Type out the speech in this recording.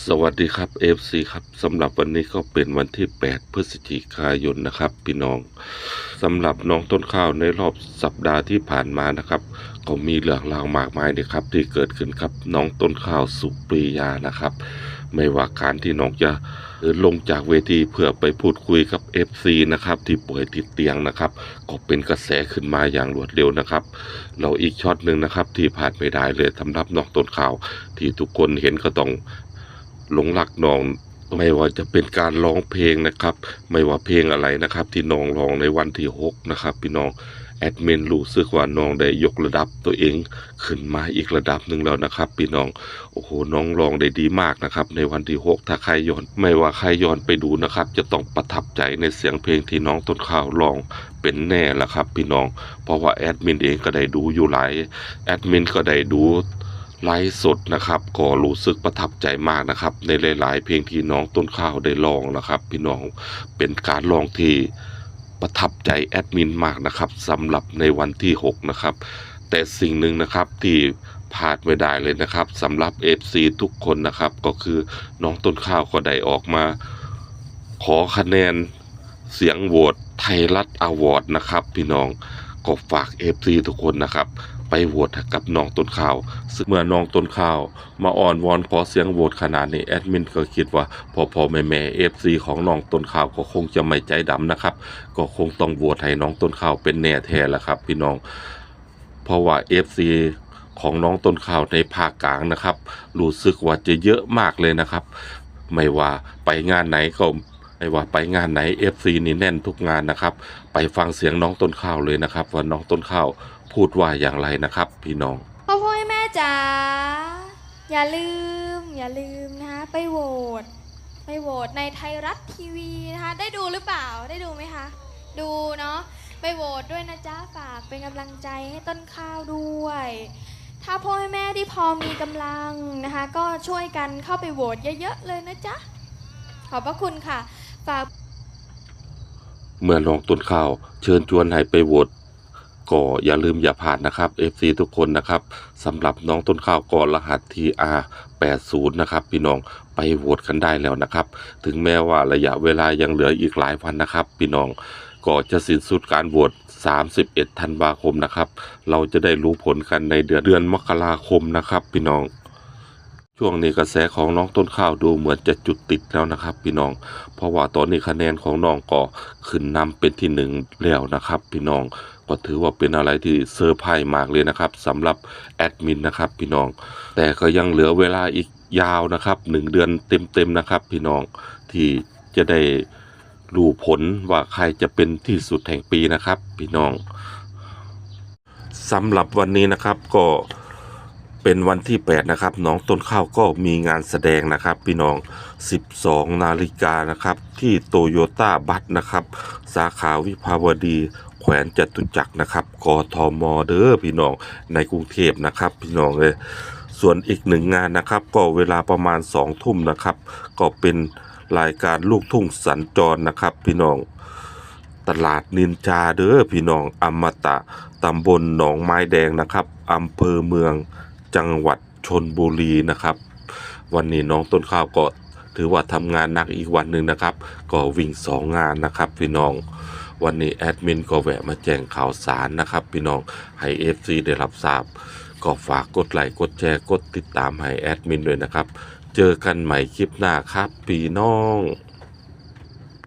สวัสดีครับ FC ครับสำหรับวันนี้ก็เป็นวันที่ 8 พฤศจิกายนนะครับ พี่น้องสำหรับน้องต้นข้าวในรอบสัปดาห์ที่ผ่านมานะครับ ก็มีเรื่องราวมากมายนะครับ ที่เกิดขึ้นครับน้องต้นข้าวสุปรียานะครับ ไม่ว่าการที่น้องจะลงจากเวทีเพื่อไปพูดคุยกับ FC นะครับที่ป่วยติดเตียงนะครับ ก็เป็นกระแสขึ้นมาอย่างรวดเร็วนะครับ เราอีกช็อตหนึ่งนะครับที่ผ่านไม่ได้เลยสำหรับน้องต้นข้าว ที่ทุกคนเห็นก็ต้อง หลงรักน้องไม่ว่าจะเป็นการร้องเพลงนะครับ ไม่ว่าเพลงอะไรนะครับ ที่น้องร้องในวันที่หกนะครับพี่น้องแอดมินรู้สึกว่าน้องได้ยกระดับตัวเองขึ้นมาอีกระดับหนึ่งแล้วนะครับ พี่น้องโอ้โหน้องร้องได้ดีมากนะครับ ในวันที่หกถ้าใครย้อน ไม่ว่าใครย้อนไปดูนะครับ จะต้องประทับใจในเสียงเพลงที่น้องต้นข้าวร้องเป็นแน่ละครับ พี่น้องเพราะว่าแอดมินเองก็ได้ดูอยู่หลายแอดมินก็ได้ดู ไลฟ์สดนะครับก็รู้สึกประทับใจมากนะครับ ในหลาย ๆ เพลงที่น้องต้นข้าวได้ร้องนะครับ พี่น้องเป็นการร้องที่ประทับใจแอดมินมากนะครับสำหรับในวันที่6นะครับแต่สิ่งหนึ่งนะครับที่พลาดไม่ได้เลยนะครับสำหรับ FC ทุกคนนะครับก็คือน้องต้นข้าวก็ได้ออกมา ขอคะแนนเสียงโหวตไทยรัฐอวอร์ดนะครับ พี่น้อง ก็ฝาก FC ทุกคนนะครับ ไปโหวตกับน้องต้นข้าวซึ่งเมื่อน้องต้นข้าว มาอ่อนวอนขอเสียงโหวตขนาดนี้แอดมินก็คิดว่าพอพอแม่แม่เอฟซีของน้องต้นข้าวก็คงจะไม่ใจดำนะครับ ก็คงต้องโหวตให้น้องต้นข้าวเป็นแน่แท้แหละครับ พี่น้อง เพราะว่าเอฟซีของน้องต้นข้าวในภาคกลางนะครับรู้สึกว่าจะเยอะมากเลยนะครับ ไม่ว่าไปงานไหนก็ ไม่ว่าไปงานไหน FC นี่แน่นทุกงานนะครับ ไปฟังเสียงน้องต้นข้าวเลยนะครับ ว่าน้องต้นข้าวพูดว่าอย่างไรนะครับ พี่น้องพ่อพ่อแม่จ๋าอย่าลืม อย่าลืมนะคะไปโหวตไปโหวตในไทยรัฐทีวีนะคะได้ดูหรือเปล่าได้ดูไหมคะดูเนาะไปโหวตด้วยนะจ๊ะฝากเป็นกำลังใจให้ต้นข้าวด้วย ถ้าพ่อแม่ที่พอมีกำลังนะคะ ก็ช่วยกันเข้าไปโหวตเยอะๆเลยนะจ๊ะขอบพระคุณค่ะ ฝากเมื่อน้องต้นข้าวเชิญชวนให้ไปโหวตก็อย่าลืมอย่าผ่านนะครับ FC ทุกคนนะครับสำหรับน้องต้นข้าวก็รหัส TR 80นะครับพี่น้องไปโหวตกันได้แล้วนะครับ ถึงแม้ว่าระยะเวลายังเหลืออีกหลายวันนะครับ พี่น้องก็จะสิ้นสุดการโหวต31ธันวาคมนะครับ เราจะได้รู้ผลกันในเดือนเดือนมกราคมนะครับ พี่น้อง ช่วงนี้กระแสของน้องต้นข้าวดูเหมือนจะจุดติดแล้วนะครับ พี่น้อง เพราะว่าตอนนี้คะแนนของน้องก็ขึ้นนำเป็นที่หนึ่งแล้วนะครับ พี่น้องก็ถือว่าเป็นอะไรที่เซอร์ไพรส์มากเลยนะครับสำหรับแอดมินนะครับ พี่น้อง แต่ก็ยังเหลือเวลาอีกยาวนะครับหนึ่งเดือนเต็มๆนะครับ พี่น้องที่จะได้รู้ผลว่าใครจะเป็นที่สุดแห่งปีนะครับ พี่น้องสำหรับวันนี้นะครับก็ เป็นวันที่ 8 นะครับน้องต้นข้าวก็มีงานแสดงนะครับ พี่น้อง 12 นาฬิกานะครับ ที่โตโยต้าบัสนะครับ สาขาวิภาวดี แขวนจตุจักรนะครับกทมเด้อพี่น้องในกรุงเทพนะครับ พี่น้องเลยส่วนอีกหนึ่งงานนะครับ ก็เวลาประมาณ2ทุ่มนะครับ ก็เป็นรายการลูกทุ่งสัญจรนะครับ พี่น้องตลาดนินจาเด้อพี่น้องอมตะตำบลหนองไม้แดงนะครับอำเภอเมือง จังหวัดชนบุรีนะครับ วันนี้น้องต้นข้าวก็ถือว่าทำงานหนักอีกวันหนึ่งนะครับ ก็วิ่งสองงานนะครับพี่น้องวันนี้แอดมินก็แวะมาแจ้งข่าวสารนะครับพี่น้องให้ FC ได้รับทราบ ก็ฝากกดไลค์กดแชร์กดติดตามให้แอดมินด้วยนะครับ เจอกันใหม่คลิปหน้าครับพี่น้อง